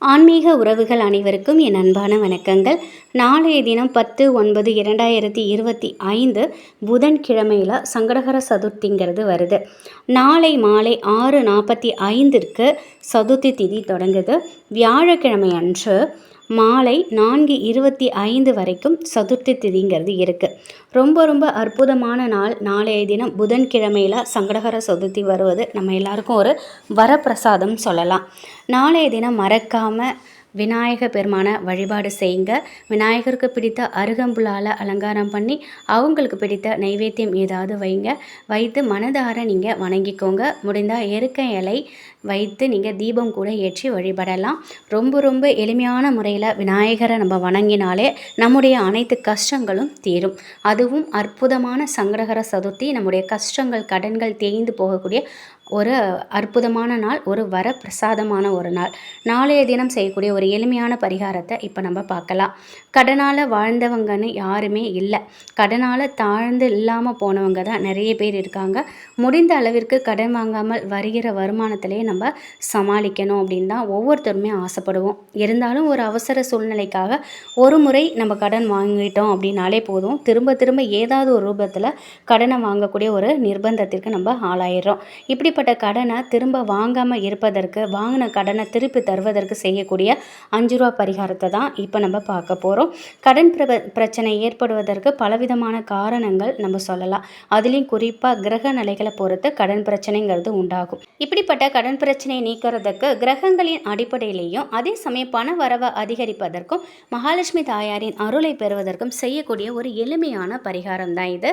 ஆன்மீக உறவுகள் அனைவருக்கும் என் அன்பான வணக்கங்கள். நாளைய தினம் பத்து ஒன்பது இரண்டாயிரத்தி இருபத்தி ஐந்து புதன்கிழமையில் சங்கடகர சதுர்த்திங்கிறது வருது. நாளை மாலை ஆறு நாற்பத்தி ஐந்திற்கு சதுர்த்தி திதி தொடங்குது. வியாழக்கிழமை அன்று மாலை நான்கு இருபத்தி ஐந்து வரைக்கும் சதுர்த்தி திதிங்கிறது இருக்குது ரொம்ப ரொம்ப அற்புதமான நாள். நாளைய தினம் புதன்கிழமையில் சங்கடகர சதுர்த்தி வருவது நம்ம எல்லாருக்கும் ஒரு வரப்பிரசாதம் சொல்லலாம். நாளைய தினம் மறக்காமல் விநாயக பெருமானை வழிபாடு செய்யுங்க. விநாயகருக்கு பிடித்த அருகம்புலால் அலங்காரம் பண்ணி அவங்களுக்கு பிடித்த நைவேத்தியம் ஏதாவது வைங்க. வைத்து மனதார நீங்கள் வணங்கிக்கோங்க. முடிந்தால் எருக்க இலை வைத்து நீங்கள் தீபம் கூட ஏற்றி வழிபடலாம். ரொம்ப ரொம்ப எளிமையான முறையில் விநாயகரை நம்ம வணங்கினாலே நம்முடைய அனைத்து கஷ்டங்களும் தீரும். அதுவும் அற்புதமான சங்கடகர சதுர்த்தி நம்முடைய கஷ்டங்கள் கடன்கள் தேய்ந்து போகக்கூடிய ஒரு அற்புதமான நாள் ஒரு வர பிரசாதமான ஒரு நாள். நாளைய தினம் செய்யக்கூடிய ஒரு எளிமையான பரிகாரத்தை இப்போ நம்ம பார்க்கலாம். கடனால் வாழ்ந்தவங்கன்னு யாருமே இல்லை. கடனால் தாழ்ந்து இல்லாமல் போனவங்க தான் நிறைய பேர் இருக்காங்க. முடிந்த அளவிற்கு கடன் வாங்காமல் வருகிற வருமானத்திலே நம்ம நம்ம சமாளிக்கணும் அப்படின்னு தான் ஒவ்வொருத்தருமே ஆசைப்படுவோம். இருந்தாலும் ஒரு அவசர சூழ்நிலைக்காக ஒரு முறை நம்ம கடன் வாங்கிட்டோம் அப்படின்னாலே போதும். திரும்ப திரும்ப ஏதாவது ஒரு ரூபத்தில் கடனை வாங்கக்கூடிய ஒரு நிர்பந்தத்திற்கு நம்ம ஆளாயிடுறோம். இப்படிப்பட்ட கடனை திரும்ப வாங்காமல் இருப்பதற்கு வாங்கின கடனை திருப்பி தருவதற்கு செய்யக்கூடிய அஞ்சு ரூபா பரிகாரத்தை தான் இப்போ நம்ம பார்க்க போகிறோம் கடன் பிர பிரச்சனை ஏற்படுவதற்கு பலவிதமான காரணங்கள் நம்ம சொல்லலாம். அதுலேயும் குறிப்பாக கிரக நிலைகளை பொறுத்து கடன் பிரச்சனைங்கிறது உண்டாகும். இப்படிப்பட்ட கடன் பிரச்சனையை நீக்கிறதுக்கு கிரகங்களின் அடிப்படையிலேயும் அதே சமயம் பண வரவை அதிகரிப்பதற்கும் மகாலட்சுமி தாயாரின் அருளை பெறுவதற்கும் செய்யக்கூடிய ஒரு எளிமையான பரிகாரம் தான் இது.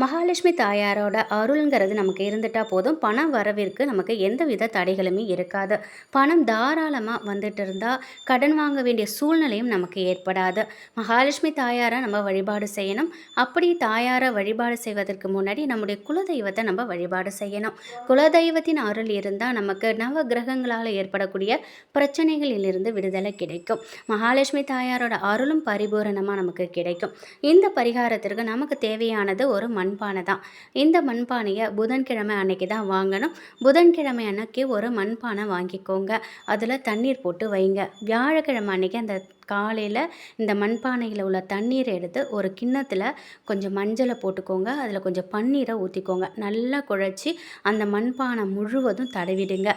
மகாலட்சுமி தாயாரோட அருள்ங்கிறது நமக்கு இருந்துட்டால் போதும். பணம் வரவிற்கு நமக்கு எந்த வித தடைகளுமே இருக்காது. பணம் தாராளமாக வந்துட்டு இருந்தால் கடன் வாங்க வேண்டிய சூழ்நிலையும் நமக்கு ஏற்படாது. மகாலட்சுமி தாயாரை நம்ம வழிபாடு செய்யணும். அப்படி தாயாரை வழிபாடு செய்வதற்கு முன்னாடி நம்முடைய குலதெய்வத்தை நம்ம வழிபாடு செய்யணும். குலதெய்வத்தின் அருள் இருந்தால் நமக்கு நவ கிரகங்களால் ஏற்படக்கூடிய பிரச்சனைகளிலிருந்து விடுதலை கிடைக்கும். மகாலட்சுமி தாயாரோட அருளும் பரிபூரணமாக நமக்கு கிடைக்கும். இந்த பரிகாரத்திற்கு நமக்கு தேவையானது ஒரு மண்பானை தான். இந்த மண்பானையை புதன்கிழமை அன்னைக்கு தான் வாங்கணும். புதன்கிழமை அன்னைக்கு ஒரு மண்பானை வாங்கிக்கோங்க. அதில் தண்ணீர் போட்டு வைங்க. வியாழக்கிழமை அன்னைக்கு அந்த காலையில் இந்த மண்பானையில் உள்ள தண்ணீரை எடுத்து ஒரு கிண்ணத்தில் கொஞ்சம் மஞ்சளை போட்டுக்கோங்க. அதில் கொஞ்சம் பன்னீரை ஊற்றிக்கோங்க நல்லா குழச்சி அந்த மண்பானை முழுவதும் தடவிடுங்க.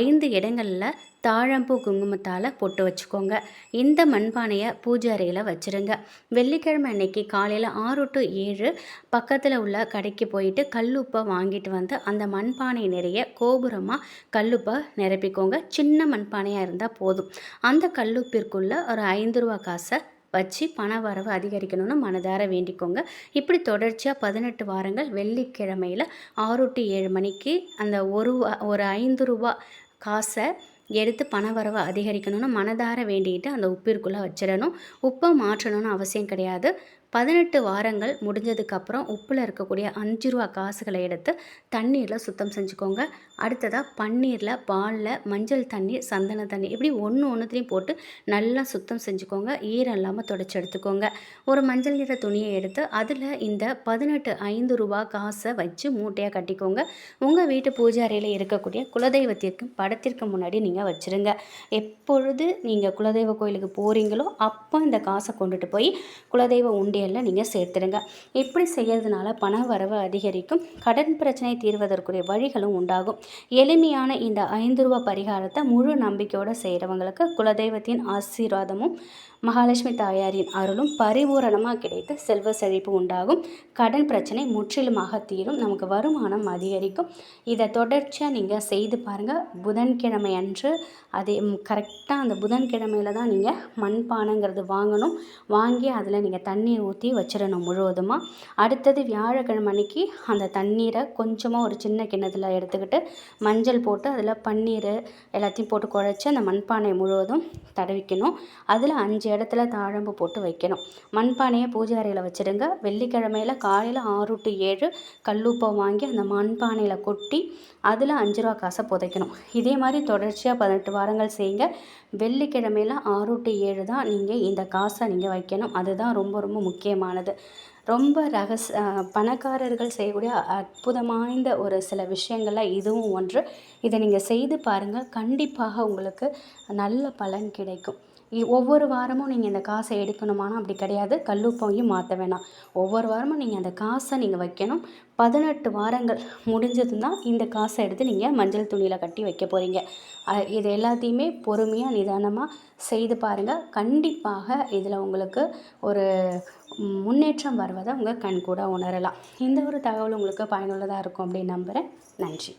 ஐந்து இடங்களில் தாழம்பூ குங்குமத்தால் பொட்டு வச்சுக்கோங்க. இந்த மண்பானையை பூஜை அறையில் வச்சுருங்க. வெள்ளிக்கிழமை அன்னைக்கு காலையில் ஆறு டு ஏழு பக்கத்தில் உள்ள கடைக்கு போயிட்டு கல்லுப்பை வாங்கிட்டு வந்து அந்த மண்பானை நிறைய கோபுரமாக கல்லுப்பை நிரப்பிக்கோங்க. சின்ன மண்பானையாக இருந்தால் போதும். அந்த கல்லுப்பிற்குள்ளே ஒரு ஐந்து ரூபா காசை வச்சு பண வரவு அதிகரிக்கணும்னு மனதார வேண்டிக்கோங்க. இப்படி தொடர்ச்சியாக பதினெட்டு வாரங்கள் வெள்ளிக்கிழமையில் ஆறு டு ஏழு மணிக்கு அந்த ஒரு ஒரு ஐந்து ரூபா காசை எடுத்து பண வரவை அதிகரிக்கணும்னு மனதார வேண்டிக்கிட்டு அந்த உப்பிற்குள்ளே வச்சிடணும். உப்பை மாற்றணும்னு அவசியம் கிடையாது. பதினெட்டு வாரங்கள் முடிஞ்சதுக்கப்புறம் உப்பில் இருக்கக்கூடிய அஞ்சு ரூபா காசுகளை எடுத்து தண்ணீரில் சுத்தம் செஞ்சுக்கோங்க. அடுத்ததாக பன்னீரில் பாலில் மஞ்சள் தண்ணீர் சந்தன தண்ணி இப்படி ஒன்று ஒன்றுத்தையும் போட்டு நல்லா சுத்தம் செஞ்சுக்கோங்க. ஈரம் இல்லாமல் தொடச்சி எடுத்துக்கோங்க. ஒரு மஞ்சள் நிற துணியை எடுத்து அதில் இந்த பதினெட்டு ஐந்து ரூபா காசை வச்சு மூட்டையாக கட்டிக்கோங்க. உங்கள் வீட்டு பூஜை அறையில் இருக்கக்கூடிய குலதெய்வத்திற்கும் படத்திற்கு முன்னாடி நீங்கள் வச்சுருங்க. எப்பொழுது நீங்கள் குலதெய்வ கோயிலுக்கு போகிறீங்களோ அப்போ இந்த காசை கொண்டுட்டு போய் குலதெய்வ உண்டி பட்டியலில் நீங்கள் சேர்த்துடுங்க இப்படி செய்கிறதுனால பண வரவு அதிகரிக்கும். கடன் பிரச்சனை தீர்வதற்குரிய வழிகளும் உண்டாகும். எளிமையான இந்த ஐந்து ரூபா பரிகாரத்தை முழு நம்பிக்கையோடு செய்கிறவங்களுக்கு குலதெய்வத்தின் ஆசீர்வாதமும் மகாலட்சுமி தாயாரின் அருளும் பரிபூரணமாக கிடைத்து செல்வ செழிப்பு உண்டாகும். கடன் பிரச்சனை முற்றிலுமாக தீரும். நமக்கு வருமானம் அதிகரிக்கும். இதை தொடர்ச்சியாக நீங்கள் செய்து பாருங்கள் புதன்கிழமை அன்று அதே கரெக்டாக அந்த புதன்கிழமையில் தான் நீங்கள் மண்பானைங்கிறது வாங்கணும். வாங்கி அதில் நீங்கள் தண்ணீர் ஊற்றி வச்சிடணும் முழுவதுமாக அடுத்தது வியாழக்கிழமை அன்னைக்கு அந்த தண்ணீரை கொஞ்சமாக ஒரு சின்ன கிண்ணத்தில் எடுத்துக்கிட்டு மஞ்சள் போட்டு அதில் பன்னீர் எல்லாத்தையும் போட்டு குழச்சி அந்த மண்பானை முழுவதும் தடவிக்கணும். அதில் அஞ்சு அஞ்சு இடத்துல தாழம்பு போட்டு வைக்கணும். மண்பானையை பூஜை அறையில் வச்சுடுங்க. வெள்ளிக்கிழமையில் காலையில் ஆறு டு ஏழு கல்லுப்பை வாங்கி அந்த மண்பானையில் கொட்டி அதில் அஞ்சு ரூபா காசை புதைக்கணும். இதே மாதிரி தொடர்ச்சியாக பதினெட்டு வாரங்கள் செய்யுங்க. வெள்ளிக்கிழமையில் ஆறு டு ஏழு தான் நீங்கள் இந்த காசை நீங்கள் வைக்கணும். அதுதான் ரொம்ப ரொம்ப முக்கியமானது. ரொம்ப ரகஸ் பணக்காரர்கள் செய்யக்கூடிய அற்புதமாய்ந்த ஒரு சில விஷயங்கள்ல இதுவும் ஒன்று. இதை நீங்கள் செய்து பாருங்கள் கண்டிப்பாக உங்களுக்கு நல்ல பலன் கிடைக்கும். ஒவ்வொரு வாரமும் நீங்கள் இந்த காசை எடுக்கணுமானா அப்படி கிடையாது. கல்லுப்பையும் மாற்ற வேணாம். ஒவ்வொரு வாரமும் நீங்கள் அந்த காசை நீங்கள் வைக்கணும். பதினெட்டு வாரங்கள் முடிஞ்சதும் தான் இந்த காசை எடுத்து நீங்கள் மஞ்சள் துணியில் கட்டி வைக்க போகிறீங்க இது எல்லாத்தையுமே பொறுமையாக நிதானமாக செய்து பாருங்கள் கண்டிப்பாக இதில் உங்களுக்கு ஒரு முன்னேற்றம் வருவதை உங்கள் கண் கூட உணரலாம். இந்த ஒரு தகவல் உங்களுக்கு பயனுள்ளதாக இருக்கும் அப்படின்னு நம்புகிறேன் நன்றி.